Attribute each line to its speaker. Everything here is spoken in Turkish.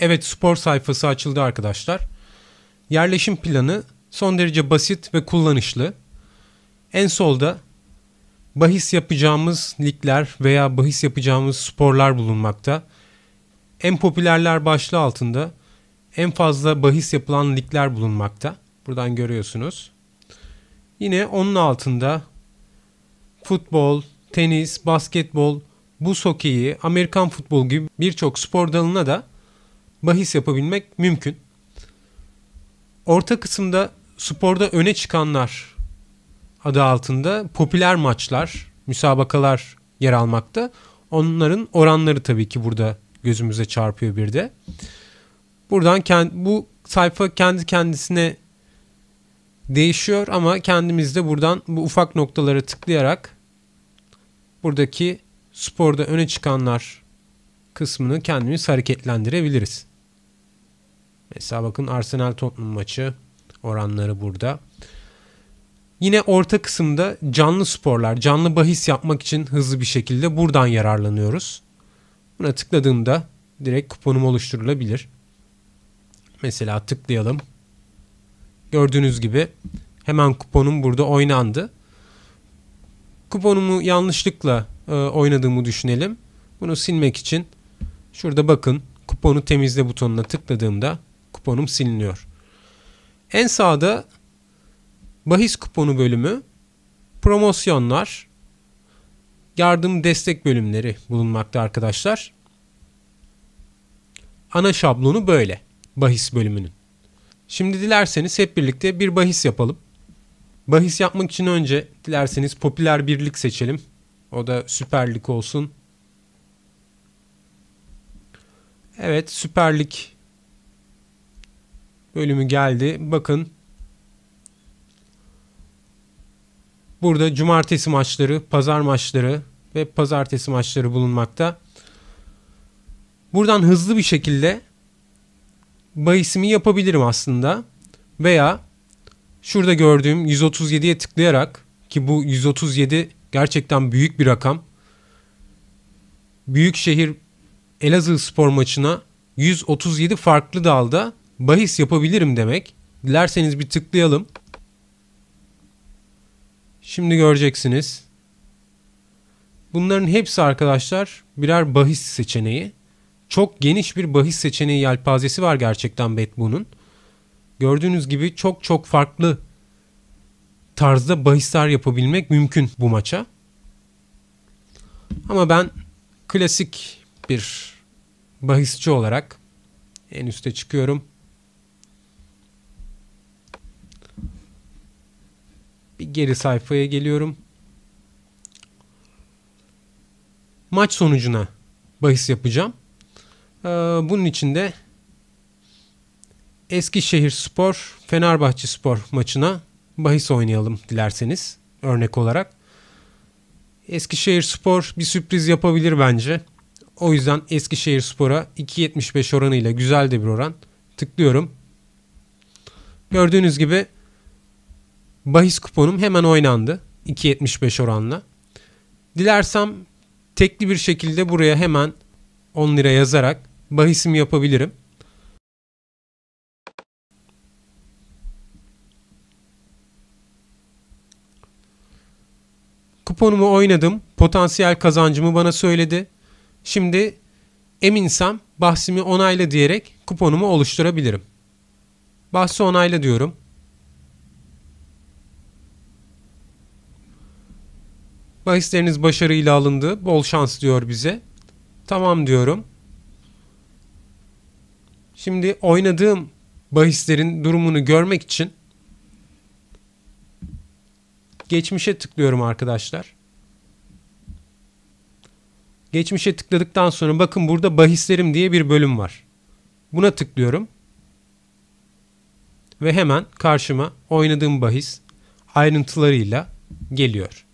Speaker 1: Evet spor sayfası açıldı arkadaşlar. Yerleşim planı son derece basit ve kullanışlı. En solda bahis yapacağımız ligler veya bahis yapacağımız sporlar bulunmakta. En popülerler başlığı altında en fazla bahis yapılan ligler bulunmakta. Buradan görüyorsunuz. Yine onun altında futbol, tenis, basketbol, buz hokeyi, Amerikan futbol gibi birçok spor dalına da bahis yapabilmek mümkün. Orta kısımda sporda öne çıkanlar adı altında popüler maçlar, müsabakalar yer almakta. Onların oranları tabii ki burada gözümüze çarpıyor bir de. Buradan bu sayfa kendi kendisine değişiyor ama kendimiz de buradan bu ufak noktalara tıklayarak buradaki sporda öne çıkanlar kısmını kendimiz hareketlendirebiliriz. Mesela bakın Arsenal Tottenham maçı oranları burada. Yine orta kısımda canlı sporlar, canlı bahis yapmak için hızlı bir şekilde buradan yararlanıyoruz. Buna tıkladığımda direkt kuponum oluşturulabilir. Mesela tıklayalım. Gördüğünüz gibi hemen kuponum burada oynandı. Kuponumu yanlışlıkla e, oynadığımı düşünelim. Bunu silmek için şurada bakın kuponu temizle butonuna tıkladığımda kuponum siliniyor. En sağda bahis kuponu bölümü, promosyonlar, yardım destek bölümleri bulunmakta arkadaşlar. Ana şablonu böyle bahis bölümünün. Şimdi dilerseniz hep birlikte bir bahis yapalım. Bahis yapmak için önce dilerseniz popüler bir lig seçelim. O da Süper Lig olsun. Evet Süper Lig bölümü geldi. Bakın burada cumartesi maçları, pazar maçları ve pazartesi maçları bulunmakta. Buradan hızlı bir şekilde bahisimi yapabilirim aslında. Veya şurada gördüğüm 137'ye tıklayarak ki bu 137 gerçekten büyük bir rakam. Büyükşehir Elazığ spor maçına 137 farklı dalda bahis yapabilirim demek. Dilerseniz bir tıklayalım. Şimdi göreceksiniz. Bunların hepsi arkadaşlar birer bahis seçeneği. Çok geniş bir bahis seçeneği yelpazesi var gerçekten Betbu'nun. Gördüğünüz gibi çok çok farklı tarzda bahisler yapabilmek mümkün bu maça. Ama ben klasik bir bahisçi olarak en üste çıkıyorum. Bir geri sayfaya geliyorum. Maç sonucuna bahis yapacağım. Ee, bunun için de Eskişehir Spor Fenerbahçe Spor maçına bahis oynayalım dilerseniz örnek olarak. Eskişehir Spor bir sürpriz yapabilir bence. O yüzden Eskişehir Spor'a 2.75 oranıyla güzel de bir oran. Tıklıyorum. Gördüğünüz gibi bahis kuponum hemen oynandı. 2.75 oranla. Dilersem tekli bir şekilde buraya hemen 10 lira yazarak bahisimi yapabilirim. Kuponumu oynadım. Potansiyel kazancımı bana söyledi. Şimdi eminsem bahsimi onayla diyerek kuponumu oluşturabilirim. Bahsi onayla diyorum. Bahisleriniz başarıyla alındı. Bol şans diyor bize. Tamam diyorum. Şimdi oynadığım bahislerin durumunu görmek için geçmişe tıklıyorum arkadaşlar. Geçmişe tıkladıktan sonra bakın burada bahislerim diye bir bölüm var. Buna tıklıyorum. Ve hemen karşıma oynadığım bahis ayrıntılarıyla geliyor.